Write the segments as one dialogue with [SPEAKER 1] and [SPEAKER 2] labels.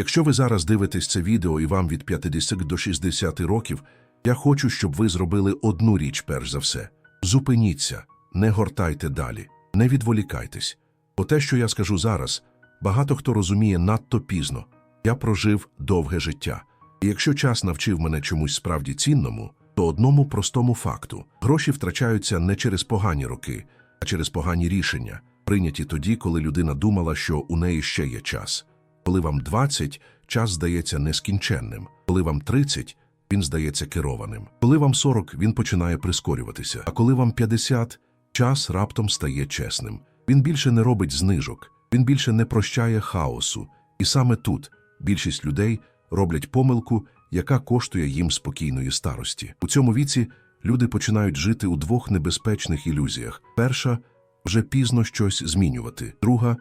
[SPEAKER 1] Якщо ви зараз дивитесь це відео і вам від 50 до 60 років, я хочу, щоб ви зробили одну річ перш за все. Зупиніться, не гортайте далі, не відволікайтесь. Бо те, що я скажу зараз, багато хто розуміє надто пізно. Я прожив довге життя. І якщо час навчив мене чомусь справді цінному, то одному простому факту гроші втрачаються не через погані роки, а через погані рішення, прийняті тоді, коли людина думала, що у неї ще є час. Коли вам 20, час здається нескінченним, коли вам 30, він здається керованим. Коли вам 40, він починає прискорюватися. А коли вам 50, час раптом стає чесним. Він більше не робить знижок, він більше не прощає хаосу. І саме тут більшість людей роблять помилку, яка коштує їм спокійної старості. У цьому віці люди починають жити у двох небезпечних ілюзіях. Перша вже пізно щось змінювати. Друга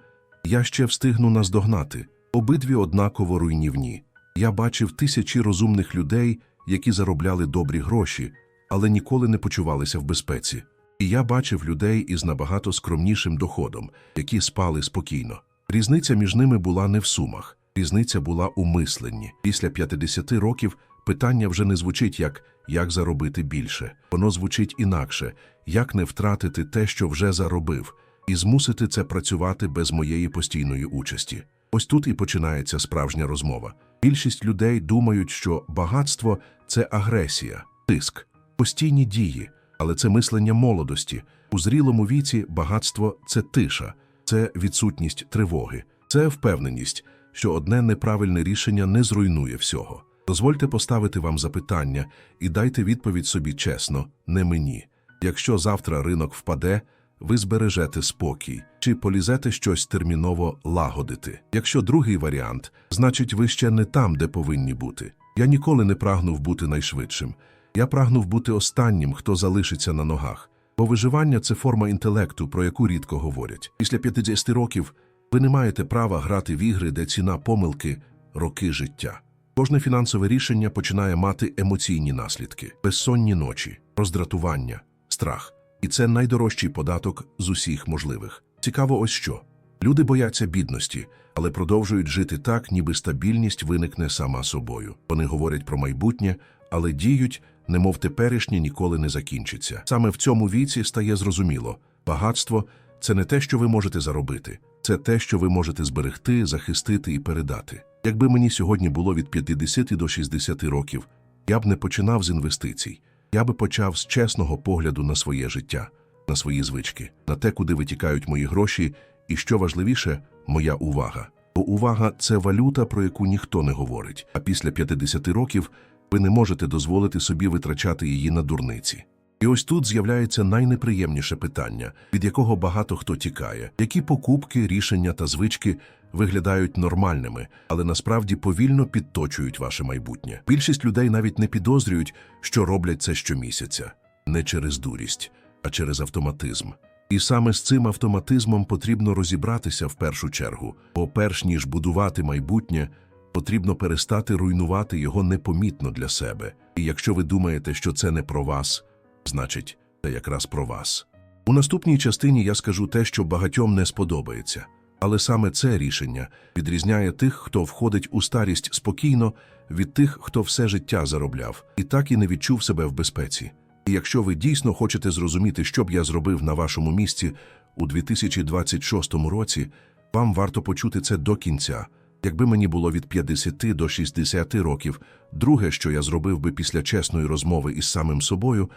[SPEAKER 1] я ще встигну наздогнати. Обидві однаково руйнівні. Я бачив тисячі розумних людей, які заробляли добрі гроші, але ніколи не почувалися в безпеці. І я бачив людей із набагато скромнішим доходом, які спали спокійно. Різниця між ними була не в сумах, різниця була у мисленні. Після 50 років питання вже не звучить як «як заробити більше». Воно звучить інакше «як не втратити те, що вже заробив, і змусити це працювати без моєї постійної участі». Ось тут і починається справжня розмова. Більшість людей думають, що багатство це агресія, тиск, постійні дії, але це мислення молодості. У зрілому віці багатство це тиша, це відсутність тривоги, це впевненість, що одне неправильне рішення не зруйнує всього. Дозвольте поставити вам запитання і дайте відповідь собі чесно, не мені. Якщо завтра ринок впаде, ви збережете спокій чи полізете щось терміново лагодити. Якщо другий варіант, значить ви ще не там, де повинні бути. Я ніколи не прагнув бути найшвидшим. Я прагнув бути останнім, хто залишиться на ногах. Бо виживання це форма інтелекту, про яку рідко говорять. Після 50 років ви не маєте права грати в ігри, де ціна помилки роки життя. Кожне фінансове рішення починає мати емоційні наслідки: безсонні ночі, роздратування, страх. І це найдорожчий податок з усіх можливих. Цікаво, ось що. Люди бояться бідності, але продовжують жити так, ніби стабільність виникне сама собою. Вони говорять про майбутнє, але діють, немов теперішнє ніколи не закінчиться. Саме в цьому віці стає зрозуміло: багатство це не те, що ви можете заробити, це те, що ви можете зберегти, захистити і передати. Якби мені сьогодні було від 50 до 60 років, я б не починав з інвестицій. Я би почав з чесного погляду на своє життя, на свої звички, на те, куди витікають мої гроші, і що важливіше, моя увага. Бо увага це валюта, про яку ніхто не говорить. А після 50 років ви не можете дозволити собі витрачати її на дурниці. І ось тут з'являється найнеприємніше питання, від якого багато хто тікає, які покупки, рішення та звички виглядають нормальними, але насправді повільно підточують ваше майбутнє. Більшість людей навіть не підозрюють, що роблять це щомісяця, не через дурість, а через автоматизм. І саме з цим автоматизмом потрібно розібратися в першу чергу, бо перш ніж будувати майбутнє, потрібно перестати руйнувати його непомітно для себе. І якщо ви думаєте, що це не про вас, значить, це якраз про вас. У наступній частині я скажу те, що багатьом не сподобається. Але саме це рішення відрізняє тих, хто входить у старість спокійно, від тих, хто все життя заробляв і так і не відчув себе в безпеці. І якщо ви дійсно хочете зрозуміти, що б я зробив на вашому місці у 2026 році, вам варто почути це до кінця. Якби мені було від 50 до 60 років, друге, що я зробив би після чесної розмови із самим собою,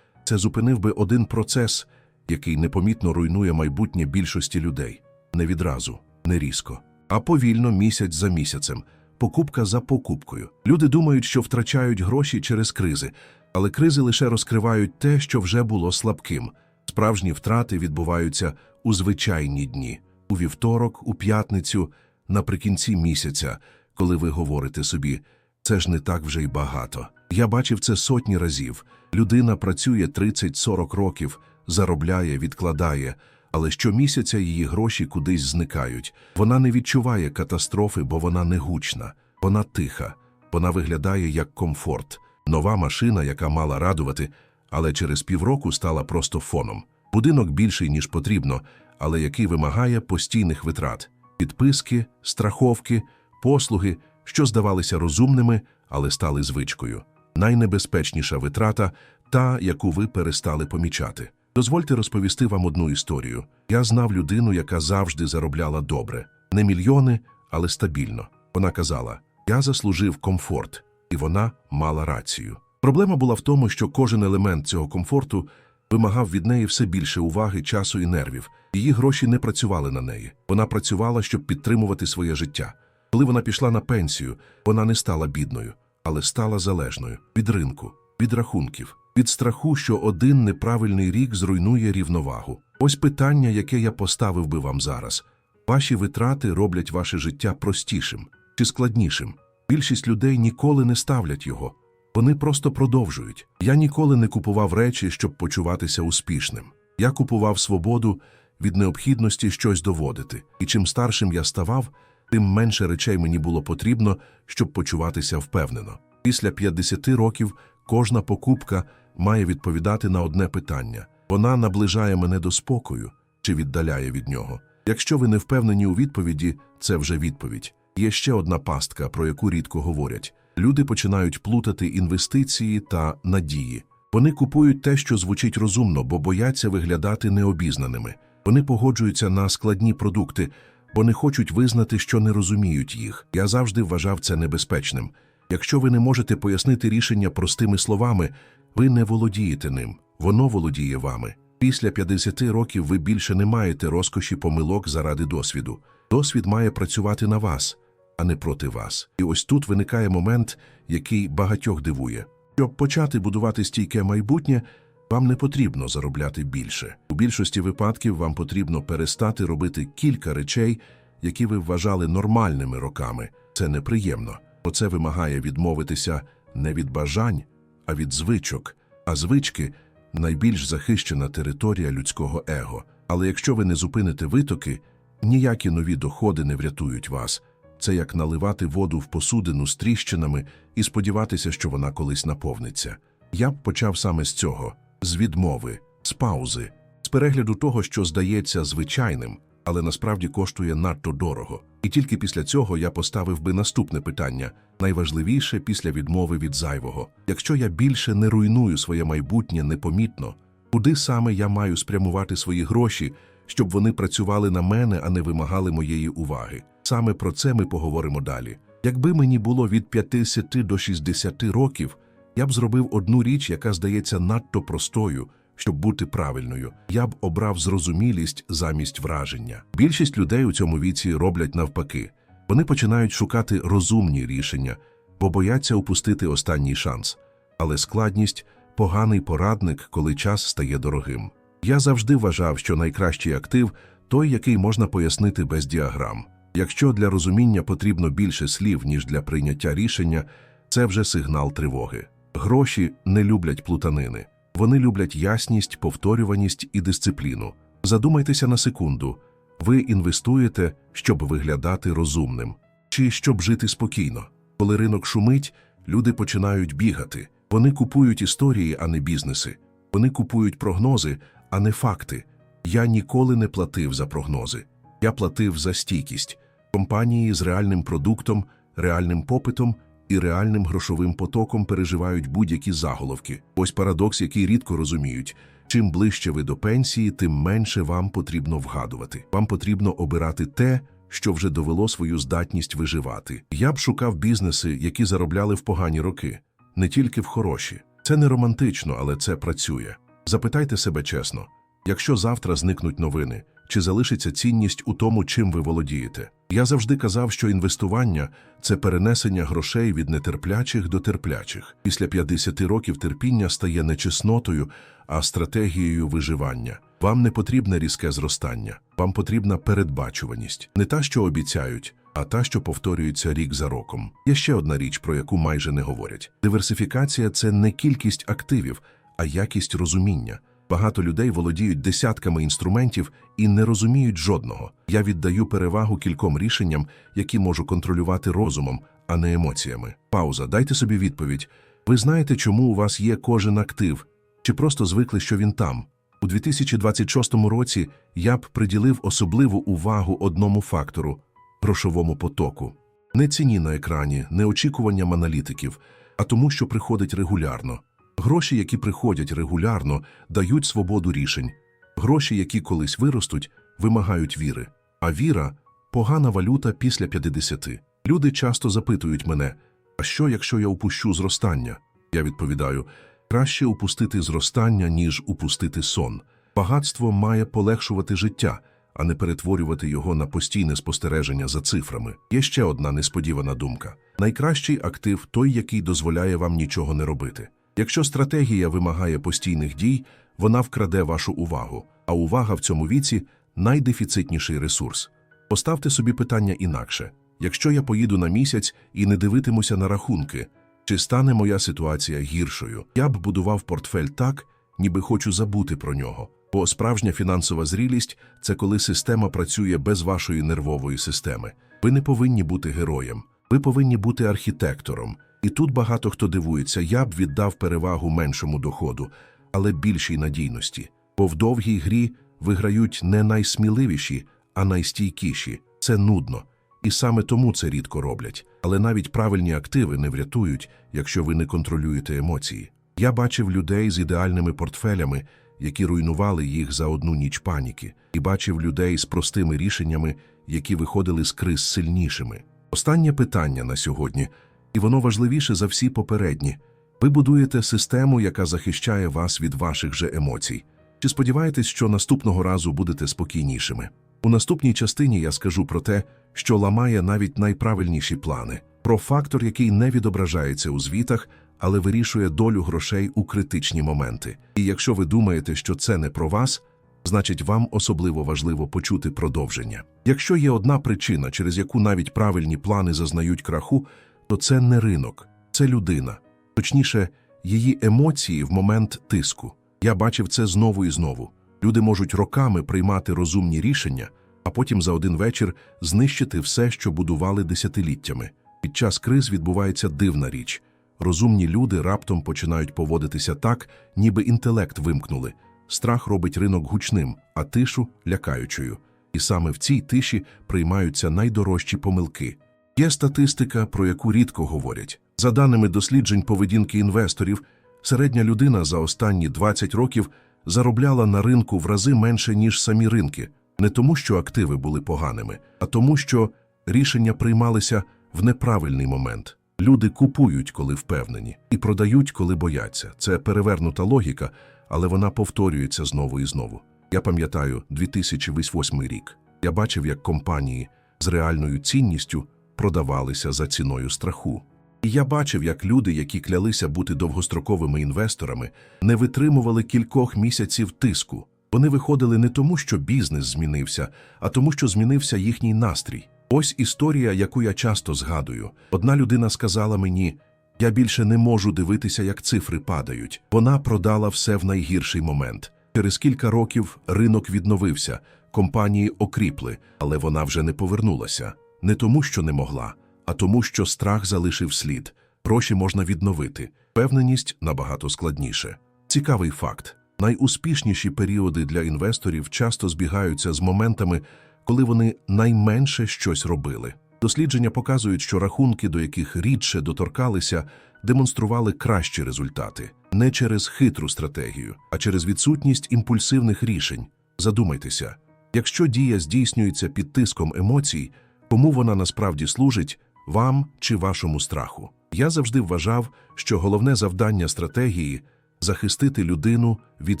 [SPEAKER 1] це зупинив би один процес, який непомітно руйнує майбутнє більшості людей. Не відразу, не різко, а повільно місяць за місяцем, покупка за покупкою. Люди думають, що втрачають гроші через кризи, але кризи лише розкривають те, що вже було слабким. Справжні втрати відбуваються у звичайні дні, у вівторок, у п'ятницю, наприкінці місяця, коли ви говорите собі, це ж не так вже й багато. Я бачив це сотні разів. Людина працює 30-40 років, заробляє, відкладає, але щомісяця її гроші кудись зникають. Вона не відчуває катастрофи, бо вона не гучна, вона тиха, вона виглядає як комфорт, нова машина, яка мала радувати, але через півроку стала просто фоном. Будинок більший, ніж потрібно, але який вимагає постійних витрат: підписки, страховки, послуги, що здавалися розумними, але стали звичкою. Найнебезпечніша витрата та, яку ви перестали помічати. Дозвольте розповісти вам одну історію. Я знав людину, яка завжди заробляла добре. Не мільйони, але стабільно. Вона казала: Я заслужив комфорт, і вона мала рацію. Проблема була в тому, що кожен елемент цього комфорту вимагав від неї все більше уваги, часу і нервів. Її гроші не працювали на неї. Вона працювала, щоб підтримувати своє життя. Коли вона пішла на пенсію, вона не стала бідною, але стала залежною від ринку, від рахунків, від страху, що один неправильний рік зруйнує рівновагу. Ось питання, яке я поставив би вам зараз. Ваші витрати роблять ваше життя простішим чи складнішим. Більшість людей ніколи не ставлять його. Вони просто продовжують. Я ніколи не купував речі, щоб почуватися успішним. Я купував свободу від необхідності щось доводити. І чим старшим я ставав, тим менше речей мені було потрібно, щоб почуватися впевнено. Після 50 років кожна покупка має відповідати на одне питання: вона наближає мене до спокою чи віддаляє від нього. Якщо ви не впевнені у відповіді, це вже відповідь. Є ще одна пастка, про яку рідко говорять. Люди починають плутати інвестиції та надії. Вони купують те, що звучить розумно, бо бояться виглядати необізнаними. Вони погоджуються на складні продукти, бо не хочуть визнати, що не розуміють їх. Я завжди вважав це небезпечним. Якщо ви не можете пояснити рішення простими словами, ви не володієте ним, воно володіє вами. Після 50 років ви більше не маєте розкоші помилок заради досвіду. Досвід має працювати на вас, а не проти вас. І ось тут виникає момент, який багатьох дивує. Щоб почати будувати стійке майбутнє, вам не потрібно заробляти більше. У більшості випадків вам потрібно перестати робити кілька речей, які ви вважали нормальними роками. Це неприємно. бо це вимагає відмовитися не від бажань, а від звичок. А звички найбільш захищена територія людського его. Але якщо ви не зупините витоки, ніякі нові доходи не врятують вас. Це як наливати воду в посудину з тріщинами і сподіватися, що вона колись наповниться. Я б почав саме з цього: з відмови, з паузи, з перегляду того, що здається звичайним, але насправді коштує надто дорого. І тільки після цього я поставив би наступне питання найважливіше після відмови від зайвого. Якщо я більше не руйную своє майбутнє непомітно, куди саме я маю спрямувати свої гроші, щоб вони працювали на мене, а не вимагали моєї уваги? Саме про це ми поговоримо далі. Якби мені було від 50 до 60 років, я б зробив одну річ, яка здається надто простою, щоб бути правильною. Я б обрав зрозумілість замість враження. Більшість людей у цьому віці роблять навпаки. Вони починають шукати розумні рішення, бо бояться упустити останній шанс. Але складність поганий порадник, коли час стає дорогим. Я завжди вважав, що найкращий актив той, який можна пояснити без діаграм. Якщо для розуміння потрібно більше слів, ніж для прийняття рішення, це вже сигнал тривоги. Гроші не люблять плутанини. Вони люблять ясність, повторюваність і дисципліну. Задумайтеся на секунду. Ви інвестуєте, щоб виглядати розумним, чи щоб жити спокійно. Коли ринок шумить, люди починають бігати. Вони купують історії, а не бізнеси. Вони купують прогнози, а не факти. Я ніколи не платив за прогнози. Я платив за стійкість. Компанії з реальним продуктом, реальним попитом і реальним грошовим потоком переживають будь-які заголовки. Ось парадокс, який рідко розуміють. Чим ближче ви до пенсії, тим менше вам потрібно вгадувати. Вам потрібно обирати те, що вже довело свою здатність виживати. Я б шукав бізнеси, які заробляли в погані роки, не тільки в хороші. Це не романтично, але це працює. Запитайте себе чесно: якщо завтра зникнуть новини, чи залишиться цінність у тому, чим ви володієте? Я завжди казав, що інвестування це перенесення грошей від нетерплячих до терплячих. Після 50 років терпіння стає не чеснотою, а стратегією виживання. Вам не потрібне різке зростання, вам потрібна передбачуваність, не та, що обіцяють, а та, що повторюється рік за роком. Є ще одна річ, про яку майже не говорять: диверсифікація це не кількість активів, а якість розуміння. Багато людей володіють десятками інструментів і не розуміють жодного. Я віддаю перевагу кільком рішенням, які можу контролювати розумом, а не емоціями. Пауза. Дайте собі відповідь. Ви знаєте, чому у вас є кожен актив? Чи просто звикли, що він там? У 2026 році я б приділив особливу увагу одному фактору грошовому потоку. Не ціні на екрані, не очікуванням аналітиків, а тому, що приходить регулярно. Гроші, які приходять регулярно, дають свободу рішень. Гроші, які колись виростуть, вимагають віри. А віра погана валюта після 50. Люди часто запитують мене: а що, якщо я упущу зростання? Я відповідаю: краще упустити зростання, ніж упустити сон. Багатство має полегшувати життя, а не перетворювати його на постійне спостереження за цифрами. Є ще одна несподівана думка: найкращий актив той, який дозволяє вам нічого не робити. Якщо стратегія вимагає постійних дій, вона вкраде вашу увагу, а увага в цьому віці найдефіцитніший ресурс. Поставте собі питання інакше: якщо я поїду на місяць і не дивитимуся на рахунки, чи стане моя ситуація гіршою? Я б будував портфель так, ніби хочу забути про нього. Бо справжня фінансова зрілість це коли система працює без вашої нервової системи. Ви не повинні бути героєм, ви повинні бути архітектором. І тут багато хто дивується, я б віддав перевагу меншому доходу, але більшій надійності. Бо в довгій грі виграють не найсміливіші, а найстійкіші. Це нудно. І саме тому це рідко роблять. Але навіть правильні активи не врятують, якщо ви не контролюєте емоції. Я бачив людей з ідеальними портфелями, які руйнували їх за одну ніч паніки, і бачив людей з простими рішеннями, які виходили з криз сильнішими. Останнє питання на сьогодні, і воно важливіше за всі попередні. Ви будуєте систему, яка захищає вас від ваших же емоцій. Чи сподіваєтесь, що наступного разу будете спокійнішими? У наступній частині я скажу про те, що ламає навіть найправильніші плани, про фактор, який не відображається у звітах, але вирішує долю грошей у критичні моменти. І якщо ви думаєте, що це не про вас, значить вам особливо важливо почути продовження. Якщо є одна причина, через яку навіть правильні плани зазнають краху, то це не ринок, це людина. Точніше, її емоції в момент тиску. Я бачив це знову і знову. Люди можуть роками приймати розумні рішення, а потім за один вечір знищити все, що будували десятиліттями. Під час криз відбувається дивна річ. Розумні люди раптом починають поводитися так, ніби інтелект вимкнули. Страх робить ринок гучним, а тишу лякаючою. І саме в цій тиші приймаються найдорожчі помилки. Є статистика, про яку рідко говорять. За даними досліджень поведінки інвесторів, середня людина за останні 20 років заробляла на ринку в рази менше, ніж самі ринки, не тому, що активи були поганими, а тому, що рішення приймалися в неправильний момент. Люди купують, коли впевнені, і продають, коли бояться. Це перевернута логіка, але вона повторюється знову і знову. Я пам'ятаю 2008 рік. Я бачив, як компанії з реальною цінністю продавалися за ціною страху. І я бачив, як люди, які клялися бути довгостроковими інвесторами, не витримували кількох місяців тиску. Вони виходили не тому, що бізнес змінився, а тому, що змінився їхній настрій. Ось історія, яку я часто згадую. Одна людина сказала мені: я більше не можу дивитися, як цифри падають. Вона продала все в найгірший момент. Через кілька років ринок відновився, компанії окріпли, але вона вже не повернулася. Не тому, що не могла, а тому, що страх залишив слід. Гроші можна відновити, впевненість набагато складніше. Цікавий факт: найуспішніші періоди для інвесторів часто збігаються з моментами, коли вони найменше щось робили. Дослідження показують, що рахунки, до яких рідше доторкалися, демонстрували кращі результати не через хитру стратегію, а через відсутність імпульсивних рішень. Задумайтеся, якщо дія здійснюється під тиском емоцій, кому вона насправді служить вам чи вашому страху? Я завжди вважав, що головне завдання стратегії захистити людину від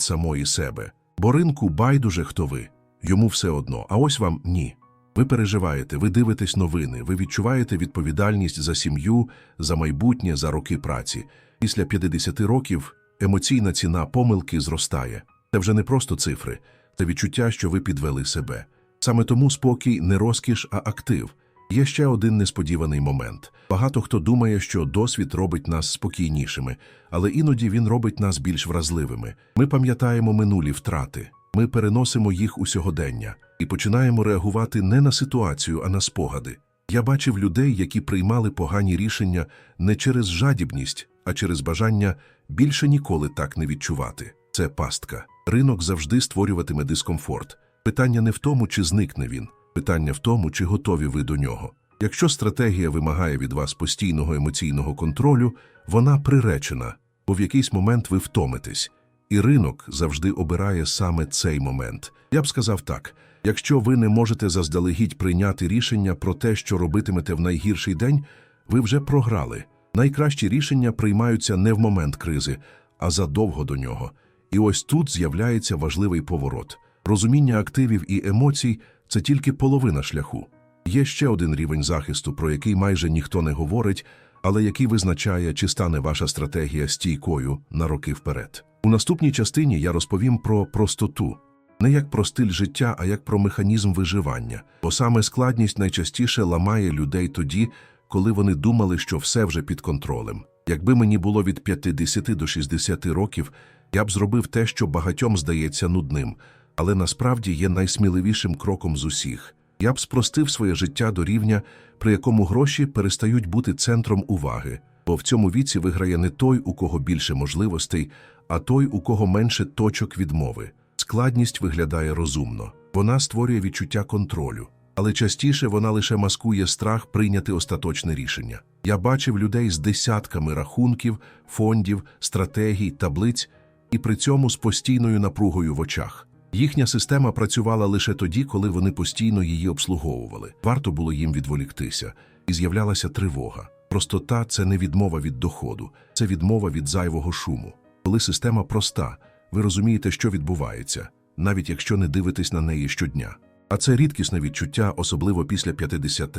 [SPEAKER 1] самої себе. Бо ринку байдуже хто ви, йому все одно, а ось вам ні. Ви переживаєте, ви дивитесь новини, ви відчуваєте відповідальність за сім'ю, за майбутнє, за роки праці. Після 50 років емоційна ціна помилки зростає. Це вже не просто цифри, це відчуття, що ви підвели себе. Саме тому спокій не розкіш, а актив. Є ще один несподіваний момент. Багато хто думає, що досвід робить нас спокійнішими, але іноді він робить нас більш вразливими. Ми пам'ятаємо минулі втрати, ми переносимо їх у сьогодення і починаємо реагувати не на ситуацію, а на спогади. Я бачив людей, які приймали погані рішення не через жадібність, а через бажання більше ніколи так не відчувати. Це пастка. Ринок завжди створюватиме дискомфорт. Питання не в тому, чи зникне він, питання в тому, чи готові ви до нього. Якщо стратегія вимагає від вас постійного емоційного контролю, вона приречена, бо в якийсь момент ви втомитесь. І ринок завжди обирає саме цей момент. Я б сказав так: якщо ви не можете заздалегідь прийняти рішення про те, що робитимете в найгірший день, ви вже програли. Найкращі рішення приймаються не в момент кризи, а задовго до нього. І ось тут з'являється важливий поворот. Розуміння активів і емоцій це тільки половина шляху. Є ще один рівень захисту, про який майже ніхто не говорить, але який визначає, чи стане ваша стратегія стійкою на роки вперед. У наступній частині я розповім про простоту. Не як про стиль життя, а як про механізм виживання. Бо саме складність найчастіше ламає людей тоді, коли вони думали, що все вже під контролем. Якби мені було від 50 до 60 років, я б зробив те, що багатьом здається нудним, але насправді є найсміливішим кроком з усіх. Я б спростив своє життя до рівня, при якому гроші перестають бути центром уваги, бо в цьому віці виграє не той, у кого більше можливостей, а той, у кого менше точок відмови. Складність виглядає розумно. Вона створює відчуття контролю, але частіше вона лише маскує страх прийняти остаточне рішення. Я бачив людей з десятками рахунків, фондів, стратегій, таблиць і при цьому з постійною напругою в очах. Їхня система працювала лише тоді, коли вони постійно її обслуговували. Варто було їм відволіктися, і з'являлася тривога. Простота це не відмова від доходу, це відмова від зайвого шуму. Коли система проста, ви розумієте, що відбувається, навіть якщо не дивитесь на неї щодня. А це рідкісне відчуття, особливо після 50.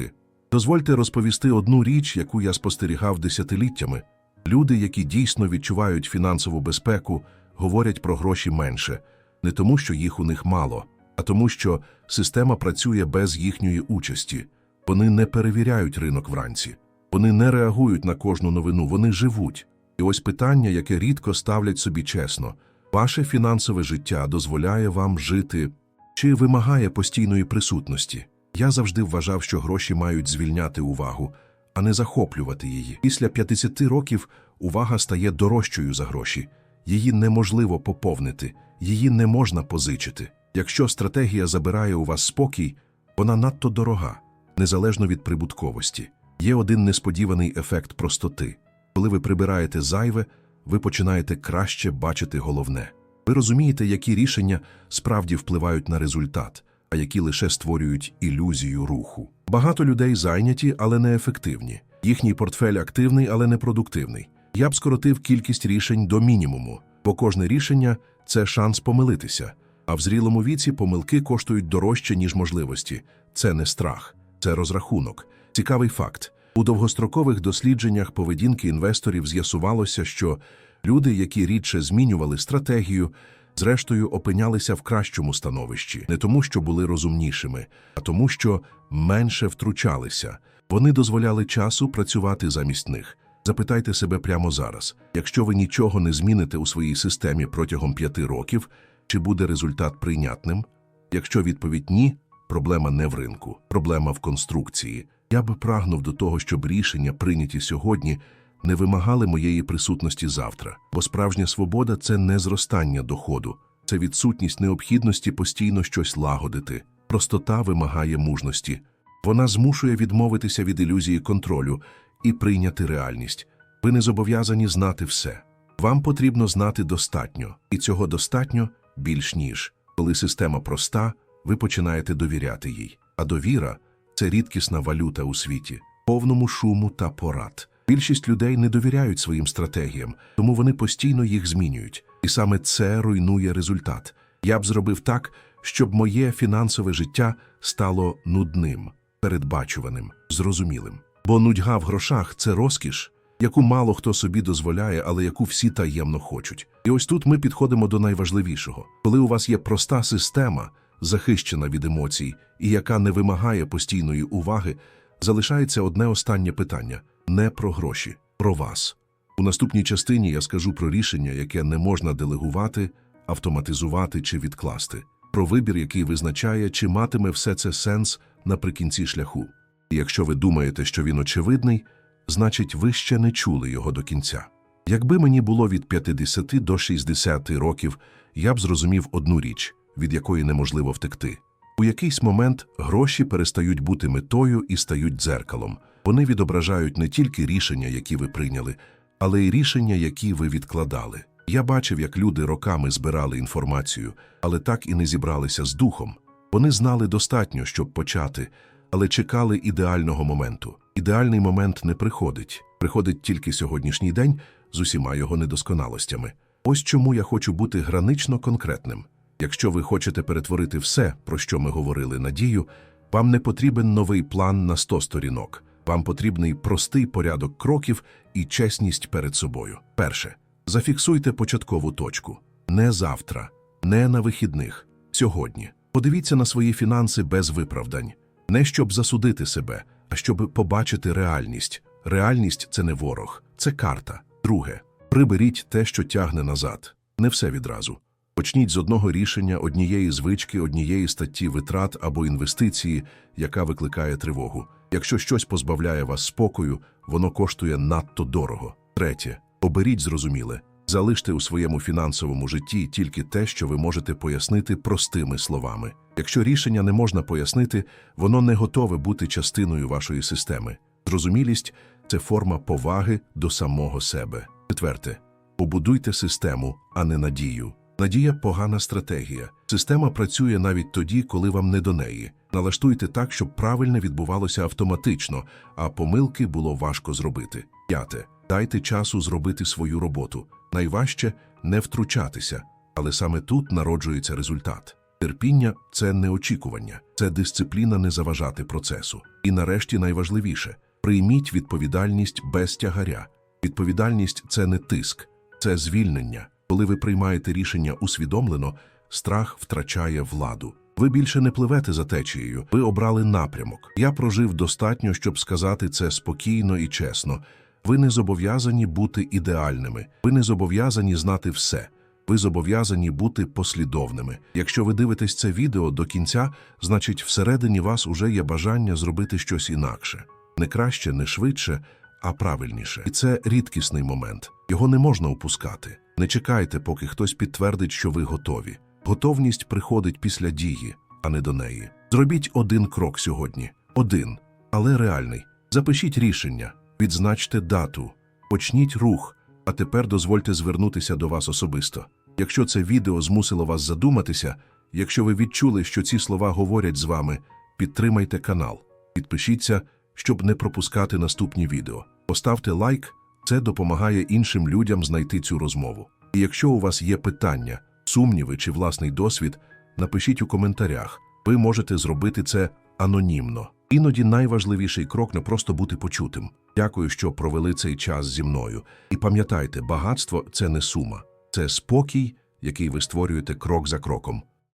[SPEAKER 1] Дозвольте розповісти одну річ, яку я спостерігав десятиліттями. Люди, які дійсно відчувають фінансову безпеку, говорять про гроші менше, не тому, що їх у них мало, а тому, що система працює без їхньої участі. Вони не перевіряють ринок вранці, вони не реагують на кожну новину, вони живуть. І ось питання, яке рідко ставлять собі чесно: ваше фінансове життя дозволяє вам жити чи вимагає постійної присутності. Я завжди вважав, що гроші мають звільняти увагу, а не захоплювати її. Після 50 років увага стає дорожчою за гроші. Її неможливо поповнити, її не можна позичити. Якщо стратегія забирає у вас спокій, вона надто дорога, незалежно від прибутковості. Є один несподіваний ефект простоти. Коли ви прибираєте зайве, ви починаєте краще бачити головне. Ви розумієте, які рішення справді впливають на результат, а які лише створюють ілюзію руху. Багато людей зайняті, але неефективні. Їхній портфель активний, але непродуктивний. Я б скоротив кількість рішень до мінімуму, бо кожне рішення це шанс помилитися. А в зрілому віці помилки коштують дорожче, ніж можливості. Це не страх, це розрахунок. Цікавий факт. У довгострокових дослідженнях поведінки інвесторів з'ясувалося, що люди, які рідше змінювали стратегію, зрештою опинялися в кращому становищі не тому, що були розумнішими, а тому, що менше втручалися. Вони дозволяли часу працювати замість них. Запитайте себе прямо зараз: якщо ви нічого не зміните у своїй системі протягом п'яти років, чи буде результат прийнятним? Якщо відповідь ні, проблема не в ринку, проблема в конструкції. Я би прагнув до того, щоб рішення, прийняті сьогодні, не вимагали моєї присутності завтра, бо справжня свобода це не зростання доходу, це відсутність необхідності постійно щось лагодити. Простота вимагає мужності. Вона змушує відмовитися від ілюзії контролю і прийняти реальність. Ви не зобов'язані знати все. Вам потрібно знати достатньо, і цього достатньо більш ніж. Коли система проста, ви починаєте довіряти їй. А довіра це рідкісна валюта у світі, повному шуму та порад. Більшість людей не довіряють своїм стратегіям, тому вони постійно їх змінюють. І саме це руйнує результат. Я б зробив так, щоб моє фінансове життя стало нудним, передбачуваним, зрозумілим. Бо нудьга в грошах це розкіш, яку мало хто собі дозволяє, але яку всі таємно хочуть. І ось тут ми підходимо до найважливішого. Коли у вас є проста система, захищена від емоцій, і яка не вимагає постійної уваги, залишається одне останнє питання не про гроші, про вас. У наступній частині я скажу про рішення, яке не можна делегувати, автоматизувати чи відкласти, про вибір, який визначає, чи матиме все це сенс наприкінці шляху. Якщо ви думаєте, що він очевидний, значить ви ще не чули його до кінця. Якби мені було від 50 до 60 років, я б зрозумів одну річ, від якої неможливо втекти. У якийсь момент гроші перестають бути метою і стають дзеркалом. Вони відображають не тільки рішення, які ви прийняли, але й рішення, які ви відкладали. Я бачив, як люди роками збирали інформацію, але так і не зібралися з духом. Вони знали достатньо, щоб почати, але чекали ідеального моменту. Ідеальний момент не приходить. Приходить тільки сьогоднішній день з усіма його недосконалостями. Ось чому я хочу бути гранично конкретним. Якщо ви хочете перетворити все, про що ми говорили надію, вам не потрібен новий план на 100 сторінок. Вам потрібний простий порядок кроків і чесність перед собою. Перше. Зафіксуйте початкову точку. Не завтра, не на вихідних, сьогодні. Подивіться на свої фінанси без виправдань. Не щоб засудити себе, а щоб побачити реальність. Реальність це не ворог, це карта. Друге. Приберіть те, що тягне назад. Не все відразу. Почніть з одного рішення, однієї звички, однієї статті витрат або інвестиції, яка викликає тривогу. Якщо щось позбавляє вас спокою, воно коштує надто дорого. Третє. Оберіть зрозуміле. Залиште у своєму фінансовому житті тільки те, що ви можете пояснити простими словами. Якщо рішення не можна пояснити, воно не готове бути частиною вашої системи. Зрозумілість це форма поваги до самого себе. Четверте. Побудуйте систему, а не надію. Надія погана стратегія. Система працює навіть тоді, коли вам не до неї. Налаштуйте так, щоб правильне відбувалося автоматично, а помилки було важко зробити. П'яте. Дайте часу зробити свою роботу. Найважче не втручатися, але саме тут народжується результат. Терпіння це не очікування, це дисципліна не заважати процесу. І нарешті найважливіше прийміть відповідальність без тягаря. Відповідальність це не тиск, це звільнення. Коли ви приймаєте рішення усвідомлено, страх втрачає владу. Ви більше не пливете за течією, ви обрали напрямок. Я прожив достатньо, щоб сказати це спокійно і чесно. Ви не зобов'язані бути ідеальними, ви не зобов'язані знати все. Ви зобов'язані бути послідовними. Якщо ви дивитесь це відео до кінця, значить всередині вас уже є бажання зробити щось інакше. Не краще, не швидше, а правильніше. І це рідкісний момент. Його не можна упускати. Не чекайте, поки хтось підтвердить, що ви готові. Готовність приходить після дії, а не до неї. Зробіть один крок сьогодні. Один, але реальний. Запишіть рішення, відзначте дату, почніть рух, а тепер дозвольте звернутися до вас особисто. Якщо це відео змусило вас задуматися, якщо ви відчули, що ці слова говорять з вами, підтримайте канал, підпишіться, щоб не пропускати наступні відео. Поставте лайк, це допомагає іншим людям знайти цю розмову. І якщо у вас є питання, сумніви чи власний досвід, напишіть у коментарях. Ви можете зробити це анонімно. Іноді найважливіший крок не просто бути почутим. Дякую, що провели цей час зі мною. І пам'ятайте, багатство це не сума, це спокій, який ви створюєте крок за кроком.